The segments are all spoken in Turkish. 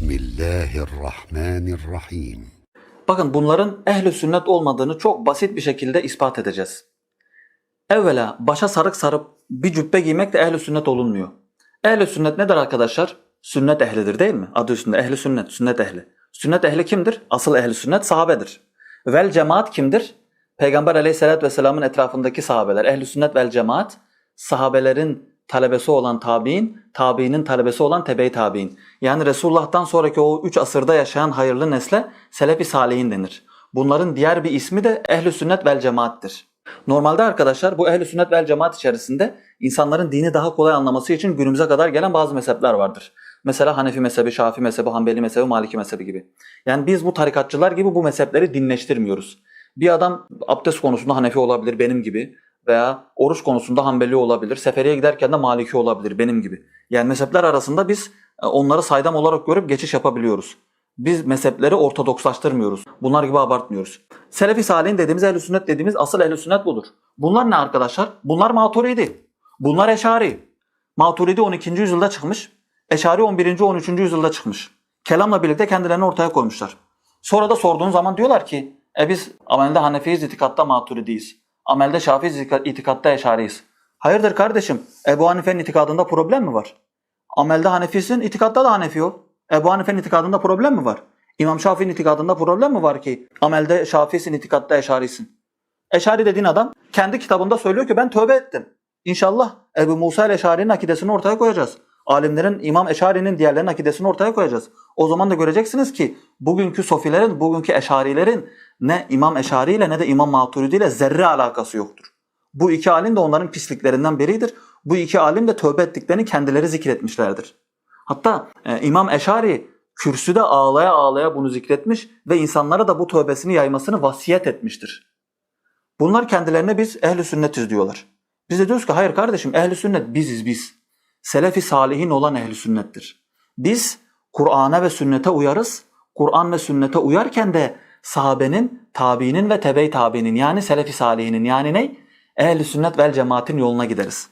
Bismillahirrahmanirrahim. Bakın bunların ehli sünnet olmadığını çok basit bir şekilde ispat edeceğiz. Evvela başa sarık sarıp bir cübbe giymek de ehli sünnet olunmuyor. Ehli sünnet nedir arkadaşlar? Sünnet ehlidir değil mi? Adı üstünde ehli sünnet, sünnet ehli. Sünnet ehli kimdir? Asıl ehli sünnet sahabedir. Vel cemaat kimdir? Peygamber aleyhissalatü vesselamın etrafındaki sahabeler. Ehli sünnet vel cemaat sahabelerin talebesi olan tabi'in, tabi'inin talebesi olan tebe-i tabi'in. Yani Resulullah'tan sonraki o üç asırda yaşayan hayırlı nesle selefi salihin denir. Bunların diğer bir ismi de ehli sünnet vel cemaattir. Normalde arkadaşlar bu ehli sünnet vel cemaat içerisinde insanların dini daha kolay anlaması için günümüze kadar gelen bazı mezhepler vardır. Mesela Hanefi mezhebi, Şafi mezhebi, Hanbeli mezhebi, Maliki mezhebi gibi. Yani biz bu tarikatçılar gibi bu mezhepleri dinleştirmiyoruz. Bir adam abdest konusunda Hanefi olabilir benim gibi veya oruç konusunda Hanbeli olabilir. Seferiye giderken de Maliki olabilir benim gibi. Yani mezhepler arasında biz e, onları saydam olarak görüp geçiş yapabiliyoruz. Biz mezhepleri ortodokslaştırmıyoruz. Bunlar gibi abartmıyoruz. Selefi Salih'in dediğimiz ehl sünnet dediğimiz asıl ehl sünnet budur. Bunlar ne arkadaşlar? Bunlar Maturidi. Bunlar Eşari. Maturidi 12. yüzyılda çıkmış. Eşari 11. 13. yüzyılda çıkmış. Kelamla birlikte kendilerini ortaya koymuşlar. Sonra da sorduğun zaman diyorlar ki e biz amelde Hanefiyiz, itikatta Maturidiyiz. Amelde Şafiiz, itikatta Eşariyiz. Hayırdır kardeşim? Ebu Hanife'nin itikadında problem mi var? Amelde Hanefisin, itikatta da Hanefi o. Ebu Hanife'nin itikadında problem mi var? İmam Şafii'nin itikadında problem mi var ki? Amelde Şafii'sin, itikatta Eşari'sin. Eşari dediğin adam kendi kitabında söylüyor ki ben tövbe ettim. İnşallah Ebu Musa ile Eşari'nin akidesini ortaya koyacağız. Alimlerin İmam Eşari'nin diğerlerinin akidesini ortaya koyacağız. O zaman da göreceksiniz ki bugünkü sofilerin, bugünkü eşarilerin ne İmam Eşari ile ne de İmam Maturidi ile zerre alakası yoktur. Bu iki alim de onların pisliklerinden biridir. Bu iki alim de tövbe ettiklerini kendileri zikretmişlerdir. Hatta e, İmam Eşari kürsüde ağlaya ağlaya bunu zikretmiş ve insanlara da bu tövbesini yaymasını vasiyet etmiştir. Bunlar kendilerine biz ehli sünnetiz diyorlar. Biz de diyoruz ki hayır kardeşim ehli sünnet biziz biz. Selefi salihin olan ehli sünnettir. Biz Kur'an'a ve sünnete uyarız. Kur'an ve sünnete uyarken de sahabenin, tabiinin ve tebe-i tabiinin yani selefi salihinin yani ne? Ehli sünnet vel cemaatin yoluna gideriz.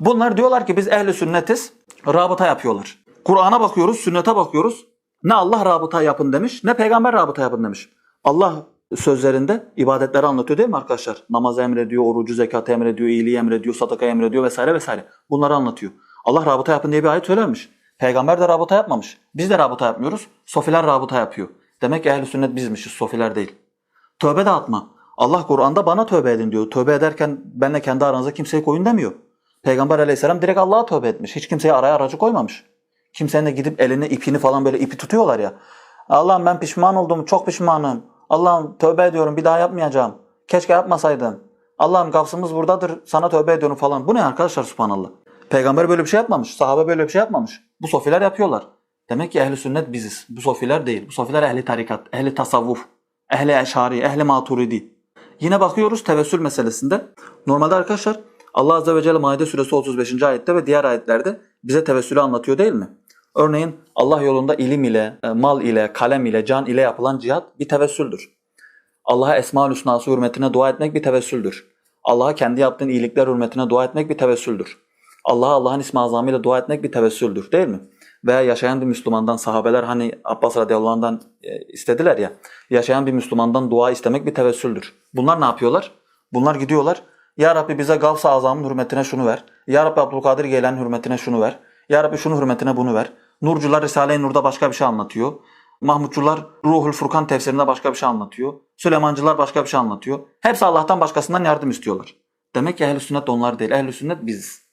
Bunlar diyorlar ki biz ehli sünnetiz. Rabıta yapıyorlar. Kur'an'a bakıyoruz, sünnete bakıyoruz. Ne Allah rabıta yapın demiş, ne peygamber rabıta yapın demiş. Allah sözlerinde ibadetleri anlatıyor değil mi arkadaşlar? Namaz emrediyor, orucu, zekatı emrediyor, iyiliği emrediyor, sadaka emrediyor vesaire vesaire. Bunları anlatıyor. Allah rabıta yapın diye bir ayet söylemiş. Peygamber de rabıta yapmamış. Biz de rabıta yapmıyoruz. Sofiler rabıta yapıyor. Demek ki ehl sünnet bizmişiz, sofiler değil. Tövbe de atma. Allah Kur'an'da bana tövbe edin diyor. Tövbe ederken benle kendi aranızda kimseyi koyun demiyor. Peygamber aleyhisselam direkt Allah'a tövbe etmiş. Hiç kimseye araya aracı koymamış. Kimsenin de gidip elini ipini falan böyle ipi tutuyorlar ya. Allah'ım ben pişman oldum, çok pişmanım. Allah'ım tövbe ediyorum, bir daha yapmayacağım. Keşke yapmasaydım. Allah'ım kapsımız buradadır, sana tövbe ediyorum falan. Bu ne arkadaşlar subhanallah? Peygamber böyle bir şey yapmamış, sahabe böyle bir şey yapmamış. Bu sofiler yapıyorlar. Demek ki ehli sünnet biziz. Bu sofiler değil. Bu sofiler ehli tarikat, ehli tasavvuf, ehli eşari, ehli maturidi. Yine bakıyoruz tevessül meselesinde. Normalde arkadaşlar Allah Azze ve Celle Maide suresi 35. ayette ve diğer ayetlerde bize tevessülü anlatıyor değil mi? Örneğin Allah yolunda ilim ile, e, mal ile, kalem ile, can ile yapılan cihat bir tevessüldür. Allah'a Esma-ül Hüsnası hürmetine dua etmek bir tevessüldür. Allah'a kendi yaptığın iyilikler hürmetine dua etmek bir tevessüldür. Allah'a Allah'ın ismi azamıyla dua etmek bir tevessüldür değil mi? Veya yaşayan bir Müslümandan sahabeler hani Abbas radıyallahu anh'dan e, istediler ya. Yaşayan bir Müslümandan dua istemek bir tevessüldür. Bunlar ne yapıyorlar? Bunlar gidiyorlar. Ya Rabbi bize Gavs-ı Azam'ın hürmetine şunu ver. Ya Rabbi Abdülkadir Geylan'ın hürmetine şunu ver. Ya Rabbi şunun hürmetine bunu ver. Nurcular Risale-i Nur'da başka bir şey anlatıyor. Mahmutçular Ruhul Furkan tefsirinde başka bir şey anlatıyor. Süleymancılar başka bir şey anlatıyor. Hepsi Allah'tan başkasından yardım istiyorlar. Demek ki ehl sünnet onlar değil. ehl sünnet biziz.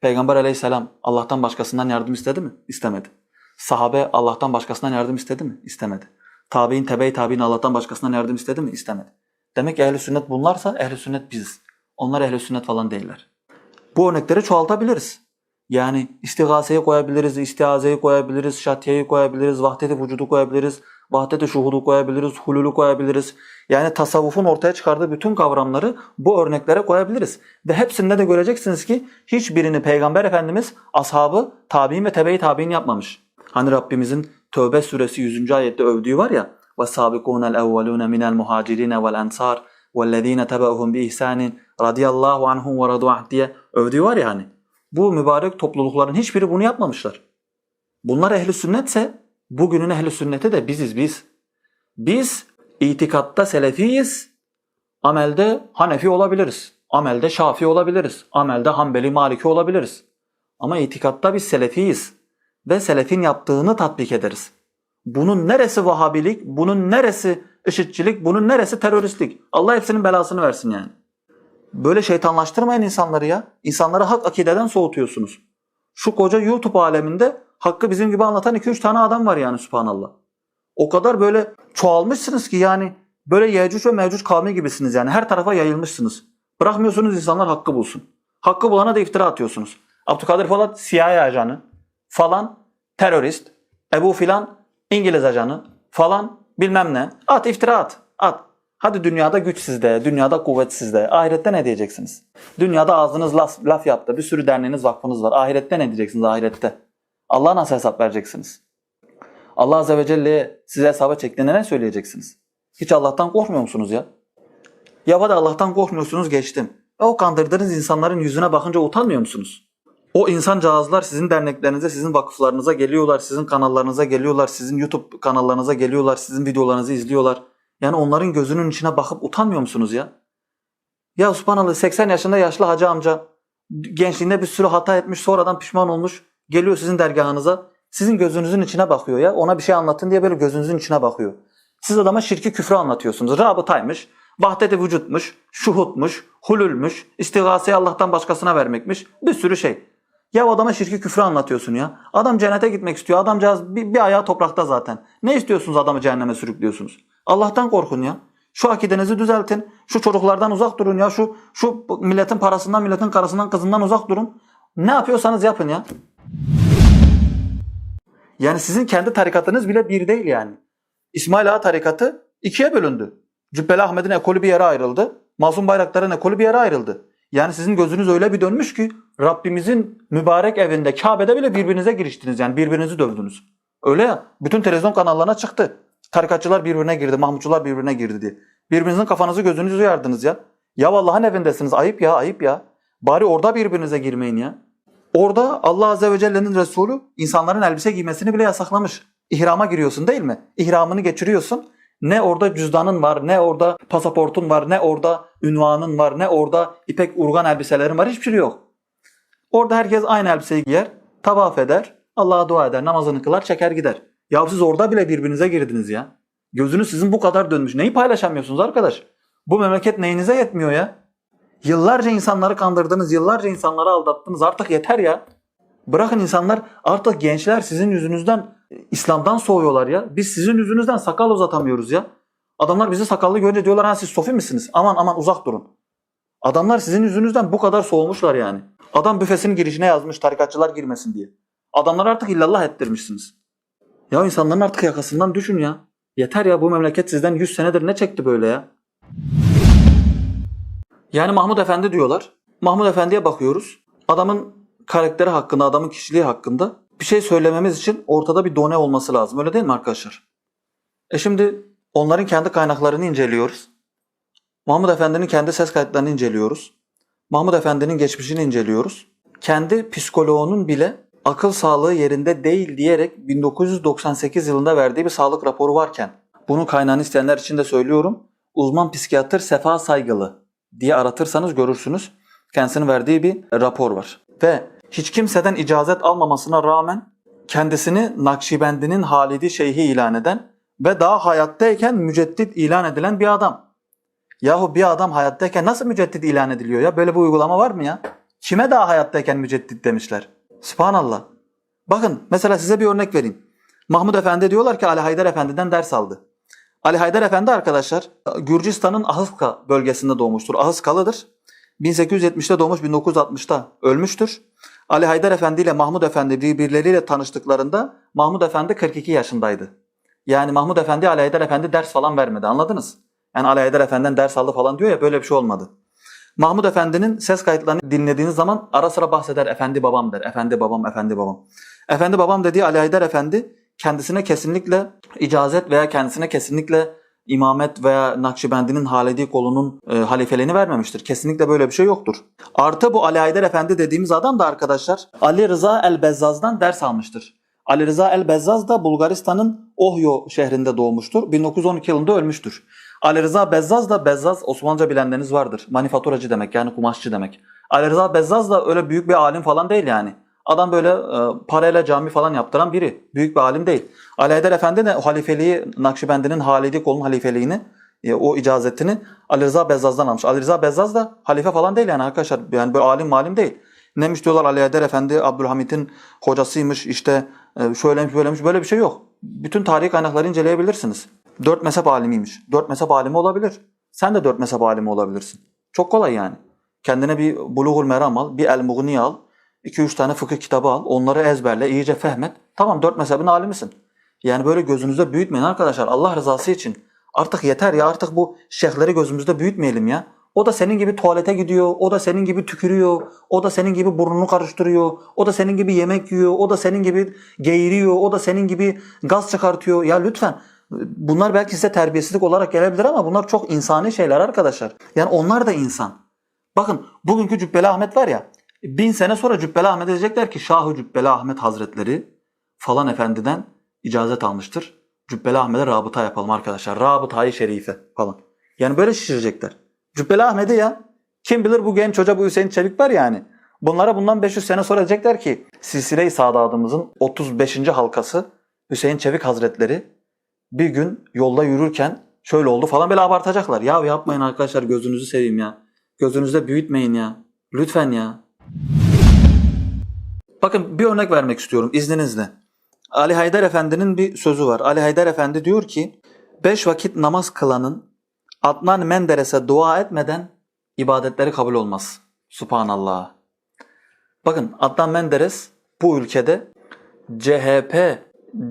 Peygamber aleyhisselam Allah'tan başkasından yardım istedi mi? İstemedi. Sahabe Allah'tan başkasından yardım istedi mi? İstemedi. Tabi'in, tebe-i tabi'in Allah'tan başkasından yardım istedi mi? İstemedi. Demek ki ehl sünnet bunlarsa ehl sünnet biziz. Onlar ehl sünnet falan değiller. Bu örnekleri çoğaltabiliriz. Yani istigaseyi koyabiliriz, istiazeyi koyabiliriz, şatiyeyi koyabiliriz, vahdet-i vücudu koyabiliriz, vahdet-i şuhudu koyabiliriz, hululu koyabiliriz. Yani tasavvufun ortaya çıkardığı bütün kavramları bu örneklere koyabiliriz. Ve hepsinde de göreceksiniz ki hiçbirini Peygamber Efendimiz, ashabı, tabi'in ve tebe-i tabi'in yapmamış. Hani Rabbimizin Tövbe suresi 100. ayette övdüğü var ya وَالسَّابِقُونَ الْاَوَّلُونَ مِنَ الْمُهَاجِرِينَ وَالْاَنْصَارِ وَالَّذ۪ينَ تَبَعُهُمْ بِإِحْسَانٍ radıyallahu anhum ve radu anh diye övdüğü var ya hani. Bu mübarek toplulukların hiçbiri bunu yapmamışlar. Bunlar ehli sünnetse Bugünün ehli sünneti de biziz biz. Biz itikatta selefiyiz. Amelde Hanefi olabiliriz. Amelde Şafi olabiliriz. Amelde Hanbeli Maliki olabiliriz. Ama itikatta biz selefiyiz. Ve selefin yaptığını tatbik ederiz. Bunun neresi Vahabilik, bunun neresi IŞİD'cilik, bunun neresi teröristlik? Allah hepsinin belasını versin yani. Böyle şeytanlaştırmayın insanları ya. İnsanları hak akideden soğutuyorsunuz. Şu koca YouTube aleminde hakkı bizim gibi anlatan 2-3 tane adam var yani subhanallah. O kadar böyle çoğalmışsınız ki yani böyle Yecüc ve Mecüc kavmi gibisiniz yani. Her tarafa yayılmışsınız. Bırakmıyorsunuz insanlar hakkı bulsun. Hakkı bulana da iftira atıyorsunuz. Abdülkadir Polat CIA ajanı falan terörist. Ebu filan İngiliz ajanı falan bilmem ne. At iftira at. At. Hadi dünyada güç sizde, dünyada kuvvet sizde. Ahirette ne diyeceksiniz? Dünyada ağzınız laf, laf yaptı. Bir sürü derneğiniz, vakfınız var. Ahirette ne diyeceksiniz ahirette? Allah'a nasıl hesap vereceksiniz? Allah Azze ve Celle size hesaba çektiğinde ne söyleyeceksiniz? Hiç Allah'tan korkmuyor musunuz ya? Ya hadi Allah'tan korkmuyorsunuz geçtim. E o kandırdığınız insanların yüzüne bakınca utanmıyor musunuz? O insancağızlar sizin derneklerinize, sizin vakıflarınıza geliyorlar, sizin kanallarınıza geliyorlar, sizin YouTube kanallarınıza geliyorlar, sizin videolarınızı izliyorlar. Yani onların gözünün içine bakıp utanmıyor musunuz ya? Ya subhanallah 80 yaşında yaşlı hacı amca gençliğinde bir sürü hata etmiş sonradan pişman olmuş geliyor sizin dergahınıza sizin gözünüzün içine bakıyor ya ona bir şey anlatın diye böyle gözünüzün içine bakıyor. Siz adama şirki küfrü anlatıyorsunuz. Rabıtaymış, vahdeti vücutmuş, şuhutmuş, hulülmüş, istigasayı Allah'tan başkasına vermekmiş bir sürü şey. Ya adama şirki küfrü anlatıyorsun ya. Adam cennete gitmek istiyor. Adamcağız bir, bir ayağı toprakta zaten. Ne istiyorsunuz adamı cehenneme sürüklüyorsunuz? Allah'tan korkun ya. Şu akidenizi düzeltin. Şu çocuklardan uzak durun ya. Şu şu milletin parasından, milletin karısından, kızından uzak durun. Ne yapıyorsanız yapın ya. Yani sizin kendi tarikatınız bile bir değil yani. İsmail Ağa tarikatı ikiye bölündü. Cübbeli Ahmet'in ekolü bir yere ayrıldı. Masum Bayraktar'ın ekolü bir yere ayrıldı. Yani sizin gözünüz öyle bir dönmüş ki Rabbimizin mübarek evinde Kabe'de bile birbirinize giriştiniz yani birbirinizi dövdünüz. Öyle ya bütün televizyon kanallarına çıktı. Tarikatçılar birbirine girdi, Mahmutçular birbirine girdi diye. Birbirinizin kafanızı gözünüzü yardınız ya. Ya Allah'ın evindesiniz ayıp ya ayıp ya. Bari orada birbirinize girmeyin ya. Orada Allah Azze ve Celle'nin Resulü insanların elbise giymesini bile yasaklamış. İhrama giriyorsun değil mi? İhramını geçiriyorsun. Ne orada cüzdanın var, ne orada pasaportun var, ne orada ünvanın var, ne orada ipek urgan elbiselerin var. Hiçbir şey yok. Orada herkes aynı elbiseyi giyer, tavaf eder, Allah'a dua eder, namazını kılar, çeker gider. Ya siz orada bile birbirinize girdiniz ya. Gözünüz sizin bu kadar dönmüş. Neyi paylaşamıyorsunuz arkadaş? Bu memleket neyinize yetmiyor ya? Yıllarca insanları kandırdınız, yıllarca insanları aldattınız. Artık yeter ya. Bırakın insanlar artık gençler sizin yüzünüzden İslam'dan soğuyorlar ya. Biz sizin yüzünüzden sakal uzatamıyoruz ya. Adamlar bizi sakallı görünce diyorlar ha siz sofi misiniz? Aman aman uzak durun. Adamlar sizin yüzünüzden bu kadar soğumuşlar yani. Adam büfesinin girişine yazmış tarikatçılar girmesin diye. Adamlar artık illallah ettirmişsiniz. Ya insanların artık yakasından düşün ya. Yeter ya bu memleket sizden 100 senedir ne çekti böyle ya? Yani Mahmud Efendi diyorlar. Mahmud Efendi'ye bakıyoruz. Adamın karakteri hakkında, adamın kişiliği hakkında bir şey söylememiz için ortada bir done olması lazım. Öyle değil mi arkadaşlar? E şimdi onların kendi kaynaklarını inceliyoruz. Mahmud Efendi'nin kendi ses kayıtlarını inceliyoruz. Mahmud Efendi'nin geçmişini inceliyoruz. Kendi psikoloğunun bile akıl sağlığı yerinde değil diyerek 1998 yılında verdiği bir sağlık raporu varken bunun kaynağını isteyenler için de söylüyorum. Uzman psikiyatr Sefa Saygılı diye aratırsanız görürsünüz. Kendisinin verdiği bir rapor var. Ve hiç kimseden icazet almamasına rağmen kendisini Nakşibendi'nin Halidi Şeyhi ilan eden ve daha hayattayken müceddit ilan edilen bir adam. Yahu bir adam hayattayken nasıl müceddit ilan ediliyor ya? Böyle bir uygulama var mı ya? Kime daha hayattayken müceddit demişler? Subhanallah. Bakın mesela size bir örnek vereyim. Mahmud Efendi diyorlar ki Ali Haydar Efendi'den ders aldı. Ali Haydar Efendi arkadaşlar Gürcistan'ın Ahıska bölgesinde doğmuştur. Ahıskalıdır. 1870'te doğmuş 1960'ta ölmüştür. Ali Haydar Efendi ile Mahmud Efendi birbirleriyle tanıştıklarında Mahmud Efendi 42 yaşındaydı. Yani Mahmud Efendi Ali Haydar Efendi ders falan vermedi anladınız? Yani Ali Haydar Efendi'den ders aldı falan diyor ya böyle bir şey olmadı. Mahmud Efendi'nin ses kayıtlarını dinlediğiniz zaman ara sıra bahseder efendi babam der. Efendi babam, efendi babam. Efendi babam dediği Ali Haydar Efendi kendisine kesinlikle icazet veya kendisine kesinlikle imamet veya Nakşibendi'nin Halidi kolunun e, halifeliğini vermemiştir. Kesinlikle böyle bir şey yoktur. Artı bu Ali Haydar Efendi dediğimiz adam da arkadaşlar Ali Rıza el-Bezzaz'dan ders almıştır. Ali Rıza El Bezzaz da Bulgaristan'ın Ohyo şehrinde doğmuştur. 1912 yılında ölmüştür. Ali Rıza Bezzaz da Bezzaz Osmanlıca bilenleriniz vardır. Manifaturacı demek yani kumaşçı demek. Ali Rıza Bezzaz da öyle büyük bir alim falan değil yani. Adam böyle e, parayla cami falan yaptıran biri. Büyük bir alim değil. Ali Haydar Efendi de halifeliği Nakşibendi'nin Halidi kolun halifeliğini e, o icazetini Ali Rıza Bezzaz'dan almış. Ali Rıza Bezzaz da halife falan değil yani arkadaşlar. Yani böyle alim malim değil. Neymiş diyorlar Ali Haydar Efendi Abdülhamit'in hocasıymış işte e, şöylemiş böylemiş böyle bir şey yok. Bütün tarihi kaynakları inceleyebilirsiniz. Dört mezhep alimiymiş. Dört mezhep alimi olabilir. Sen de dört mezhep alimi olabilirsin. Çok kolay yani. Kendine bir Bulughul Meram al, bir El Mughni al, iki üç tane fıkıh kitabı al, onları ezberle, iyice fehmet. Tamam dört mezhebin alimisin. Yani böyle gözünüzde büyütmeyin arkadaşlar Allah rızası için. Artık yeter ya artık bu şeyhleri gözümüzde büyütmeyelim ya. O da senin gibi tuvalete gidiyor, o da senin gibi tükürüyor, o da senin gibi burnunu karıştırıyor, o da senin gibi yemek yiyor, o da senin gibi geğiriyor, o da senin gibi gaz çıkartıyor. Ya lütfen bunlar belki size terbiyesizlik olarak gelebilir ama bunlar çok insani şeyler arkadaşlar. Yani onlar da insan. Bakın bugünkü Cübbeli Ahmet var ya bin sene sonra Cübbeli Ahmet diyecekler ki Şahı Cübbeli Ahmet Hazretleri falan efendiden icazet almıştır. Cübbeli Ahmet'e rabıta yapalım arkadaşlar. Rabıtayı şerife falan. Yani böyle şişirecekler. Cübbeli Ahmet'i ya. Kim bilir bu genç hoca bu Hüseyin Çevik var yani. Bunlara bundan 500 sene sonra diyecekler ki Silsile-i Sadadımızın 35. halkası Hüseyin Çevik Hazretleri bir gün yolda yürürken şöyle oldu falan böyle abartacaklar. Ya yapmayın arkadaşlar gözünüzü seveyim ya. Gözünüzde büyütmeyin ya. Lütfen ya. Bakın bir örnek vermek istiyorum izninizle. Ali Haydar Efendi'nin bir sözü var. Ali Haydar Efendi diyor ki beş vakit namaz kılanın Adnan Menderes'e dua etmeden ibadetleri kabul olmaz. Subhanallah. Bakın Adnan Menderes bu ülkede CHP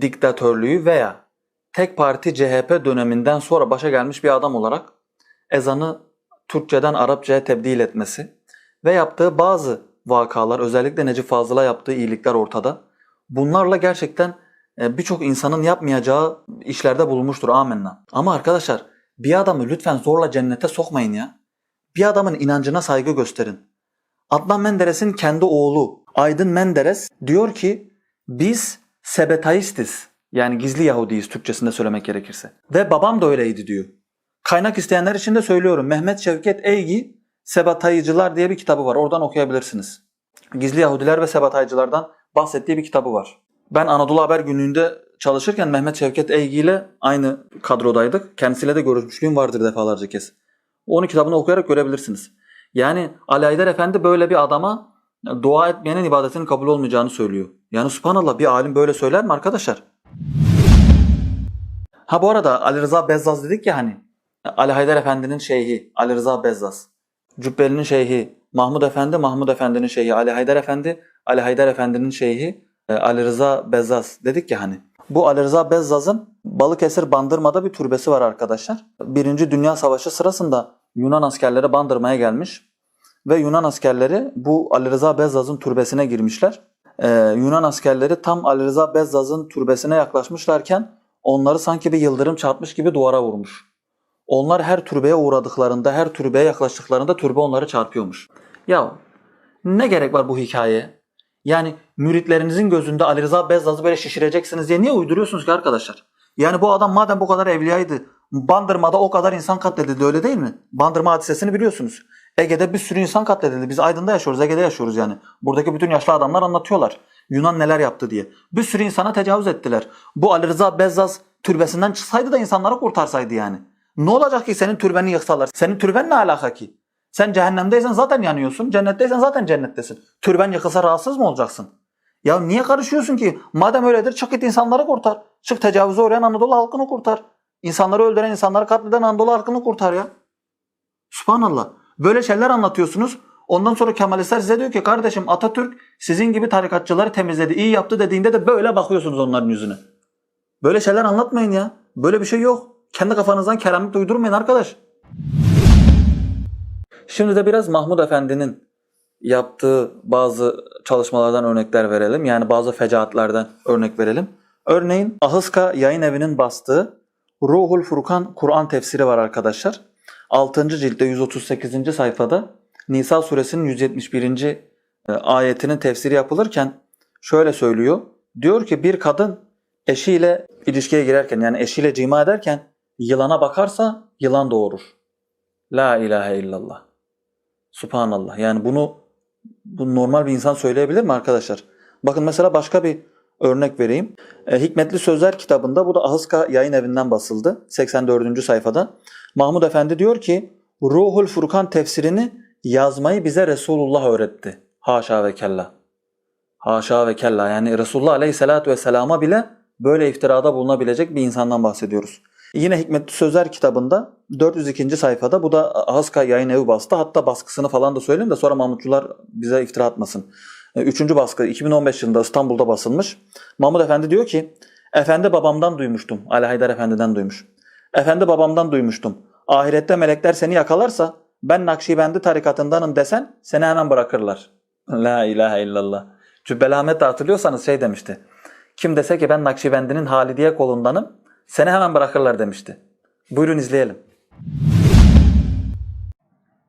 diktatörlüğü veya tek parti CHP döneminden sonra başa gelmiş bir adam olarak ezanı Türkçeden Arapçaya tebdil etmesi ve yaptığı bazı vakalar özellikle Necip Fazıl'a yaptığı iyilikler ortada. Bunlarla gerçekten e, birçok insanın yapmayacağı işlerde bulunmuştur amenna. Ama arkadaşlar bir adamı lütfen zorla cennete sokmayın ya. Bir adamın inancına saygı gösterin. Adnan Menderes'in kendi oğlu Aydın Menderes diyor ki biz sebetaistiz. Yani gizli Yahudiyiz Türkçesinde söylemek gerekirse. Ve babam da öyleydi diyor. Kaynak isteyenler için de söylüyorum. Mehmet Şevket Eygi Sebatayıcılar diye bir kitabı var. Oradan okuyabilirsiniz. Gizli Yahudiler ve Sebatayıcılardan bahsettiği bir kitabı var. Ben Anadolu Haber Günlüğü'nde çalışırken Mehmet Şevket Eygi ile aynı kadrodaydık. Kendisiyle de görüşmüşlüğüm vardır defalarca kez. Onun kitabını okuyarak görebilirsiniz. Yani Ali Haydar Efendi böyle bir adama dua etmeyenin ibadetinin kabul olmayacağını söylüyor. Yani subhanallah bir alim böyle söyler mi arkadaşlar? Ha bu arada Ali Rıza Bezzaz dedik ya hani. Ali Haydar Efendi'nin şeyhi Ali Rıza Bezzaz. Cübbeli'nin şeyhi Mahmud Efendi, Mahmud Efendi'nin şeyhi Ali Haydar Efendi, Ali Haydar Efendi'nin şeyhi e, Ali Rıza Bezzaz dedik ya hani. Bu Ali Rıza Bezzaz'ın Balıkesir Bandırma'da bir türbesi var arkadaşlar. Birinci Dünya Savaşı sırasında Yunan askerleri Bandırma'ya gelmiş. Ve Yunan askerleri bu Ali Rıza Bezzaz'ın türbesine girmişler. Ee, Yunan askerleri tam Ali Rıza Bezzaz'ın türbesine yaklaşmışlarken onları sanki bir yıldırım çarpmış gibi duvara vurmuş. Onlar her türbeye uğradıklarında, her türbeye yaklaştıklarında türbe onları çarpıyormuş. Ya ne gerek var bu hikayeye? Yani müritlerinizin gözünde Ali Rıza Bezzaz'ı böyle şişireceksiniz diye niye uyduruyorsunuz ki arkadaşlar? Yani bu adam madem bu kadar evliyaydı, Bandırma'da o kadar insan katledildi öyle değil mi? Bandırma hadisesini biliyorsunuz. Ege'de bir sürü insan katledildi. Biz Aydın'da yaşıyoruz, Ege'de yaşıyoruz yani. Buradaki bütün yaşlı adamlar anlatıyorlar. Yunan neler yaptı diye. Bir sürü insana tecavüz ettiler. Bu Ali Rıza Bezzaz türbesinden çıksaydı da insanları kurtarsaydı yani. Ne olacak ki senin türbeni yıksalar? Senin türben ne alaka ki? Sen cehennemdeysen zaten yanıyorsun. Cennetteysen zaten cennettesin. Türben yıkılsa rahatsız mı olacaksın? Ya niye karışıyorsun ki? Madem öyledir çık git insanları kurtar. Çık tecavüze uğrayan Anadolu halkını kurtar. İnsanları öldüren, insanları katleden Anadolu halkını kurtar ya. Subhanallah. Böyle şeyler anlatıyorsunuz. Ondan sonra Kemalistler size diyor ki kardeşim Atatürk sizin gibi tarikatçıları temizledi, iyi yaptı dediğinde de böyle bakıyorsunuz onların yüzüne. Böyle şeyler anlatmayın ya. Böyle bir şey yok. Kendi kafanızdan keramet uydurmayın arkadaş. Şimdi de biraz Mahmud Efendi'nin yaptığı bazı çalışmalardan örnekler verelim. Yani bazı fecaatlerden örnek verelim. Örneğin Ahıska Yayın Evi'nin bastığı Ruhul Furkan Kur'an tefsiri var arkadaşlar. 6. ciltte 138. sayfada Nisa suresinin 171. e, ayetinin tefsiri yapılırken şöyle söylüyor. Diyor ki bir kadın eşiyle ilişkiye girerken yani eşiyle cima ederken yılana bakarsa yılan doğurur. La ilahe illallah. Subhanallah. Yani bunu bu normal bir insan söyleyebilir mi arkadaşlar? Bakın mesela başka bir örnek vereyim. E, Hikmetli Sözler kitabında bu da Ahıska yayın evinden basıldı. 84. sayfada. Mahmud Efendi diyor ki Ruhul Furkan tefsirini yazmayı bize Resulullah öğretti. Haşa ve kella. Haşa ve kella. Yani Resulullah Aleyhisselatü Vesselam'a bile böyle iftirada bulunabilecek bir insandan bahsediyoruz. Yine Hikmetli Sözler kitabında 402. sayfada bu da Ahıska yayın evi bastı. Hatta baskısını falan da söyleyeyim de sonra Mahmutçular bize iftira atmasın. E, Üçüncü baskı 2015 yılında İstanbul'da basılmış. Mahmud Efendi diyor ki Efendi babamdan duymuştum. Ali Haydar Efendi'den duymuş. Efendi babamdan duymuştum. Ahirette melekler seni yakalarsa ben Nakşibendi tarikatındanım desen seni hemen bırakırlar. La ilahe illallah. Cübbeli Ahmet de hatırlıyorsanız şey demişti. Kim dese ki ben Nakşibendi'nin Halidiye kolundanım seni hemen bırakırlar demişti. Buyurun izleyelim.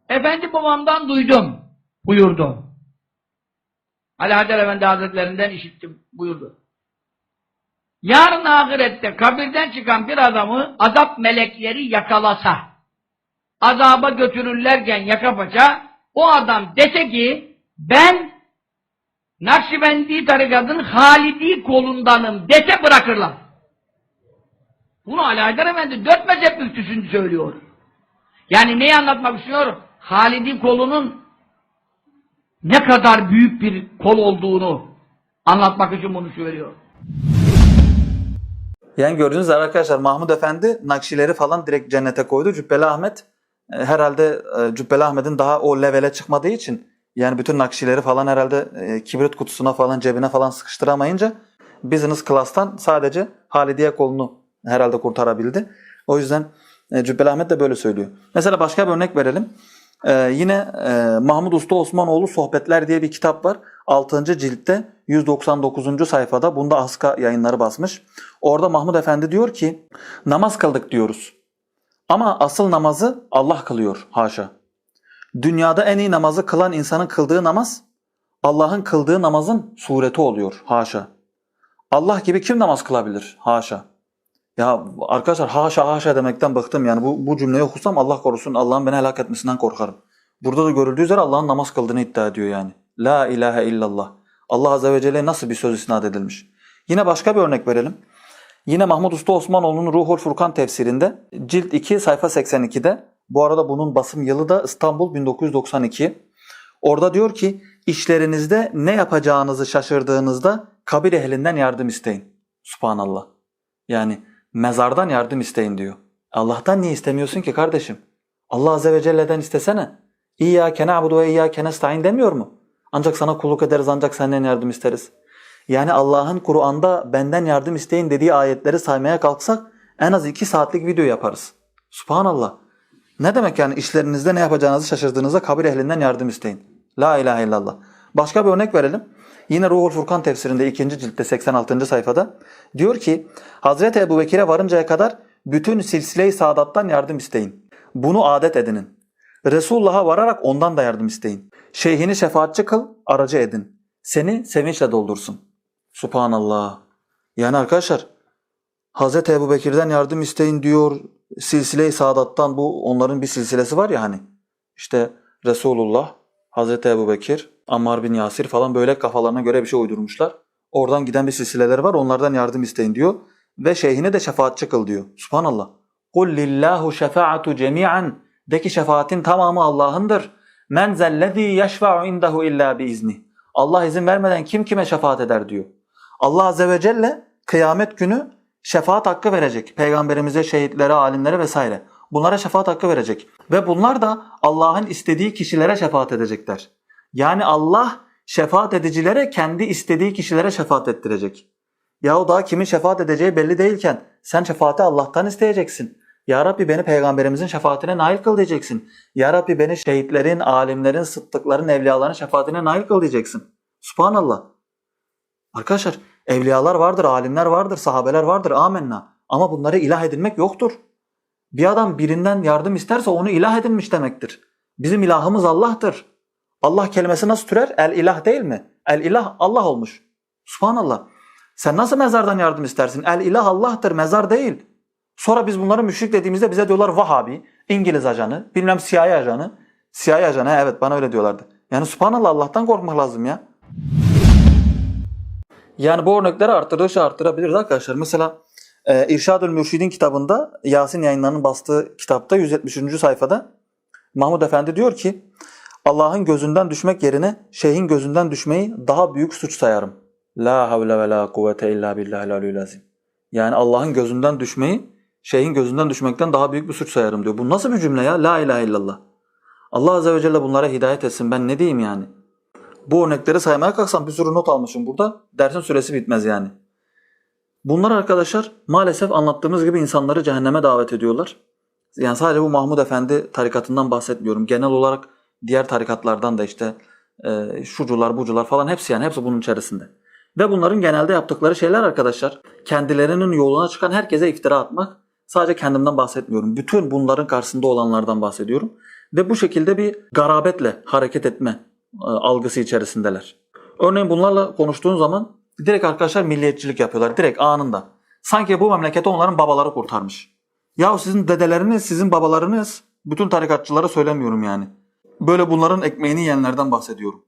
Efendi babamdan duydum buyurdu. Ali Haydar Efendi Hazretlerinden işittim buyurdu. Yarın ahirette kabirden çıkan bir adamı azap melekleri yakalasa, azaba götürürlerken yaka paça, o adam dese ki ben Nakşibendi tarikatının Halidi kolundanım dese bırakırlar. Bunu Ali Haydar Efendi dört mezhep müftüsünü söylüyor. Yani neyi anlatmak istiyor? Halid'in kolunun ne kadar büyük bir kol olduğunu anlatmak için bunu söylüyor. Yani gördüğünüz arkadaşlar Mahmud Efendi Nakşileri falan direkt cennete koydu. Cübbeli Ahmet e, herhalde e, Cübbeli Ahmet'in daha o levele çıkmadığı için yani bütün Nakşileri falan herhalde e, kibrit kutusuna falan cebine falan sıkıştıramayınca business class'tan sadece Halidiye kolunu herhalde kurtarabildi. O yüzden e, Cübbeli Ahmet de böyle söylüyor. Mesela başka bir örnek verelim. E, yine e, Mahmud Usta Osmanoğlu Sohbetler diye bir kitap var. 6. ciltte 199. sayfada bunda Aska yayınları basmış. Orada Mahmud Efendi diyor ki namaz kıldık diyoruz. Ama asıl namazı Allah kılıyor haşa. Dünyada en iyi namazı kılan insanın kıldığı namaz Allah'ın kıldığı namazın sureti oluyor haşa. Allah gibi kim namaz kılabilir haşa. Ya arkadaşlar haşa haşa demekten bıktım yani bu, bu cümleyi okusam Allah korusun Allah'ın beni helak etmesinden korkarım. Burada da görüldüğü üzere Allah'ın namaz kıldığını iddia ediyor yani. La ilahe illallah. Allah Azze ve Celle'ye nasıl bir söz isnat edilmiş. Yine başka bir örnek verelim. Yine Mahmud Usta Osmanoğlu'nun Ruhul Furkan tefsirinde cilt 2 sayfa 82'de bu arada bunun basım yılı da İstanbul 1992. Orada diyor ki işlerinizde ne yapacağınızı şaşırdığınızda kabir ehlinden yardım isteyin. Subhanallah. Yani mezardan yardım isteyin diyor. Allah'tan niye istemiyorsun ki kardeşim? Allah Azze ve Celle'den istesene. İyyâke na'budu ve iyyâke nesta'in demiyor mu? Ancak sana kulluk ederiz ancak senden yardım isteriz. Yani Allah'ın Kur'an'da benden yardım isteyin dediği ayetleri saymaya kalksak en az iki saatlik video yaparız. Subhanallah. Ne demek yani işlerinizde ne yapacağınızı şaşırdığınızda kabir ehlinden yardım isteyin. La ilahe illallah. Başka bir örnek verelim. Yine Ruhul Furkan tefsirinde 2. ciltte 86. sayfada diyor ki Hazreti Ebu Bekir'e varıncaya kadar bütün silsile-i saadattan yardım isteyin. Bunu adet edinin. Resulullah'a vararak ondan da yardım isteyin. Şeyhini şefaatçi kıl, aracı edin. Seni sevinçle doldursun. Subhanallah. Yani arkadaşlar Hazreti Ebu Bekir'den yardım isteyin diyor. Silsile-i Sadat'tan bu onların bir silsilesi var ya hani. İşte Resulullah, Hazreti Ebu Bekir, Ammar bin Yasir falan böyle kafalarına göre bir şey uydurmuşlar. Oradan giden bir silsileler var onlardan yardım isteyin diyor. Ve şeyhine de şefaatçi kıl diyor. Subhanallah. Kul lillahu şefaatu cemi'an. De ki şefaatin tamamı Allah'ındır. Men zellezî yeşfa'u indehu illa biizni. Allah izin vermeden kim kime şefaat eder diyor. Allah Azze ve Celle kıyamet günü şefaat hakkı verecek. Peygamberimize, şehitlere, alimlere vesaire. Bunlara şefaat hakkı verecek. Ve bunlar da Allah'ın istediği kişilere şefaat edecekler. Yani Allah şefaat edicilere kendi istediği kişilere şefaat ettirecek. Yahu daha kimin şefaat edeceği belli değilken sen şefaati Allah'tan isteyeceksin. Ya Rabbi beni peygamberimizin şefaatine nail kıl diyeceksin. Ya Rabbi beni şehitlerin, alimlerin, sıddıkların, evliyaların şefaatine nail kıl diyeceksin. Subhanallah. Arkadaşlar evliyalar vardır, alimler vardır, sahabeler vardır. Amenna. Ama bunları ilah edinmek yoktur. Bir adam birinden yardım isterse onu ilah edinmiş demektir. Bizim ilahımız Allah'tır. Allah kelimesi nasıl türer? El ilah değil mi? El ilah Allah olmuş. Subhanallah. Sen nasıl mezardan yardım istersin? El ilah Allah'tır, mezar değil. Sonra biz bunları müşrik dediğimizde bize diyorlar Vahabi, İngiliz ajanı, bilmem CIA ajanı. CIA ajanı evet bana öyle diyorlardı. Yani subhanallah Allah'tan korkmak lazım ya. Yani bu örnekleri artırırsa arttırabiliriz arkadaşlar. Mesela e, İrşadül Mürşidin kitabında Yasin yayınlarının bastığı kitapta 173. sayfada Mahmud Efendi diyor ki Allah'ın gözünden düşmek yerine şeyhin gözünden düşmeyi daha büyük suç sayarım. La havle ve la kuvvete illa billahil aliyyil azim. Yani Allah'ın gözünden düşmeyi şeyhin gözünden düşmekten daha büyük bir suç sayarım diyor. Bu nasıl bir cümle ya? La ilahe illallah. Allah Azze ve Celle bunlara hidayet etsin. Ben ne diyeyim yani? Bu örnekleri saymaya kalksam bir sürü not almışım burada. Dersin süresi bitmez yani. Bunlar arkadaşlar maalesef anlattığımız gibi insanları cehenneme davet ediyorlar. Yani sadece bu Mahmud Efendi tarikatından bahsetmiyorum. Genel olarak diğer tarikatlardan da işte e, şucular, bucular falan hepsi yani hepsi bunun içerisinde. Ve bunların genelde yaptıkları şeyler arkadaşlar kendilerinin yoluna çıkan herkese iftira atmak. Sadece kendimden bahsetmiyorum. Bütün bunların karşısında olanlardan bahsediyorum. Ve bu şekilde bir garabetle hareket etme e, algısı içerisindeler. Örneğin bunlarla konuştuğun zaman direkt arkadaşlar milliyetçilik yapıyorlar. Direkt anında. Sanki bu memleketi onların babaları kurtarmış. Ya sizin dedeleriniz, sizin babalarınız bütün tarikatçılara söylemiyorum yani. Böyle bunların ekmeğini yiyenlerden bahsediyorum.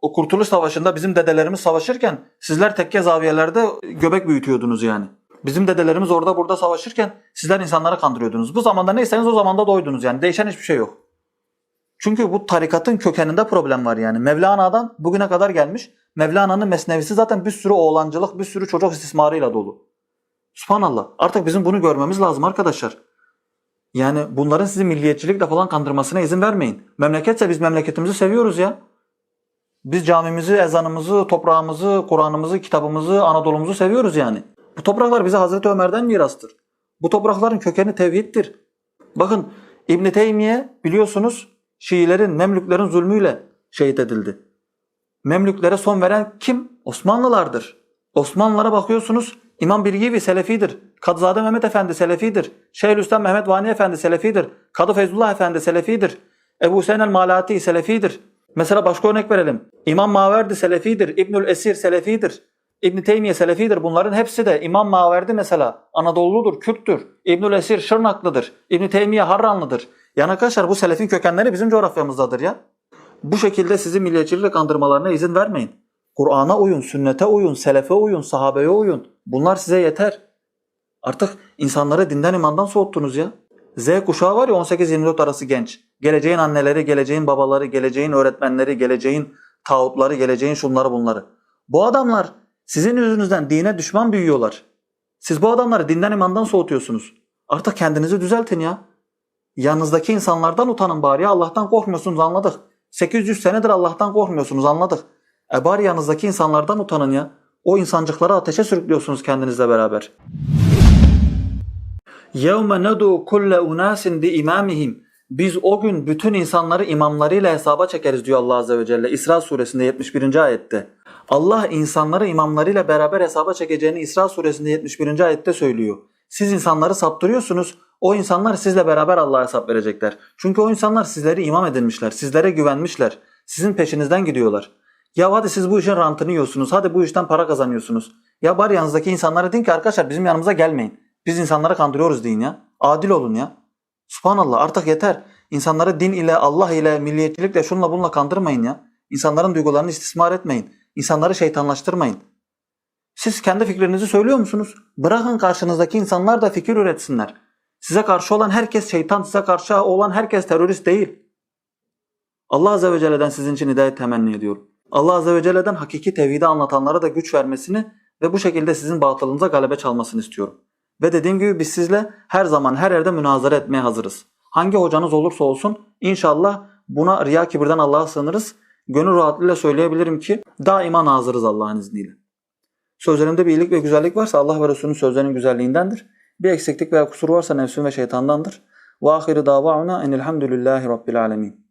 O Kurtuluş Savaşı'nda bizim dedelerimiz savaşırken sizler tekke zaviyelerde göbek büyütüyordunuz yani. Bizim dedelerimiz orada burada savaşırken sizler insanları kandırıyordunuz. Bu zamanda neyseniz o zamanda doydunuz yani. Değişen hiçbir şey yok. Çünkü bu tarikatın kökeninde problem var yani. Mevlana'dan bugüne kadar gelmiş. Mevlana'nın mesnevisi zaten bir sürü oğlancılık, bir sürü çocuk istismarıyla dolu. Subhanallah. Artık bizim bunu görmemiz lazım arkadaşlar. Yani bunların sizi milliyetçilikle falan kandırmasına izin vermeyin. Memleketse biz memleketimizi seviyoruz ya. Biz camimizi, ezanımızı, toprağımızı, Kur'an'ımızı, kitabımızı, Anadolu'muzu seviyoruz yani. Bu topraklar bize Hazreti Ömer'den mirastır. Bu toprakların kökeni tevhiddir. Bakın İbn Teymiye biliyorsunuz Şiilerin, Memlüklerin zulmüyle şehit edildi. Memlüklere son veren kim? Osmanlılardır. Osmanlılara bakıyorsunuz İmam Birgivi Selefidir. Kadızade Mehmet Efendi Selefidir. Şeyhülislam Mehmet Vani Efendi Selefidir. Kadı Feyzullah Efendi Selefidir. Ebu Hüseyin el Malati Selefidir. Mesela başka örnek verelim. İmam Maverdi Selefidir. İbnül Esir Selefidir. İbn Teymiye Selefidir. Bunların hepsi de İmam Maverdi mesela Anadolu'ludur, Kürttür. İbnül Esir Şırnaklıdır. İbn Teymiye Harranlıdır. Yani arkadaşlar bu selefin kökenleri bizim coğrafyamızdadır ya. Bu şekilde sizi milliyetçilikle kandırmalarına izin vermeyin. Kur'an'a uyun, sünnete uyun, selefe uyun, sahabeye uyun. Bunlar size yeter. Artık insanları dinden imandan soğuttunuz ya. Z kuşağı var ya 18-24 arası genç. Geleceğin anneleri, geleceğin babaları, geleceğin öğretmenleri, geleceğin tağutları, geleceğin şunları bunları. Bu adamlar sizin yüzünüzden dine düşman büyüyorlar. Siz bu adamları dinden imandan soğutuyorsunuz. Artık kendinizi düzeltin ya. Yanınızdaki insanlardan utanın bari ya. Allah'tan korkmuyorsunuz anladık. 800 senedir Allah'tan korkmuyorsunuz anladık. E bari yanınızdaki insanlardan utanın ya. O insancıkları ateşe sürüklüyorsunuz kendinizle beraber. يَوْمَ نَدُوا كُلَّ اُنَاسٍ بِاِمَامِهِمْ Biz o gün bütün insanları imamlarıyla hesaba çekeriz diyor Allah Azze ve Celle. İsra suresinde 71. ayette. Allah insanları imamlarıyla beraber hesaba çekeceğini İsra suresinde 71. ayette söylüyor. Siz insanları saptırıyorsunuz. O insanlar sizle beraber Allah'a hesap verecekler. Çünkü o insanlar sizleri imam edinmişler. Sizlere güvenmişler. Sizin peşinizden gidiyorlar. Ya hadi siz bu işin rantını yiyorsunuz. Hadi bu işten para kazanıyorsunuz. Ya bari yanınızdaki insanlara deyin ki arkadaşlar bizim yanımıza gelmeyin. Biz insanları kandırıyoruz deyin ya. Adil olun ya. Subhanallah artık yeter. İnsanları din ile, Allah ile, milliyetçilikle, şunla bununla kandırmayın ya. İnsanların duygularını istismar etmeyin. İnsanları şeytanlaştırmayın. Siz kendi fikrinizi söylüyor musunuz? Bırakın karşınızdaki insanlar da fikir üretsinler. Size karşı olan herkes şeytan, size karşı olan herkes terörist değil. Allah Azze ve Celle'den sizin için hidayet temenni ediyorum. Allah Azze ve Celle'den hakiki tevhidi anlatanlara da güç vermesini ve bu şekilde sizin batılınıza galebe çalmasını istiyorum. Ve dediğim gibi biz sizle her zaman her yerde münazara etmeye hazırız. Hangi hocanız olursa olsun inşallah buna riya kibirden Allah'a sığınırız. Gönül rahatlığıyla söyleyebilirim ki daima nazırız Allah'ın izniyle. Sözlerimde bir iyilik ve güzellik varsa Allah ve Resulünün sözlerinin güzelliğindendir. Bir eksiklik veya kusur varsa nefsim ve şeytandandır. Ve ahiri davana enilhamdülillahi rabbil alemin.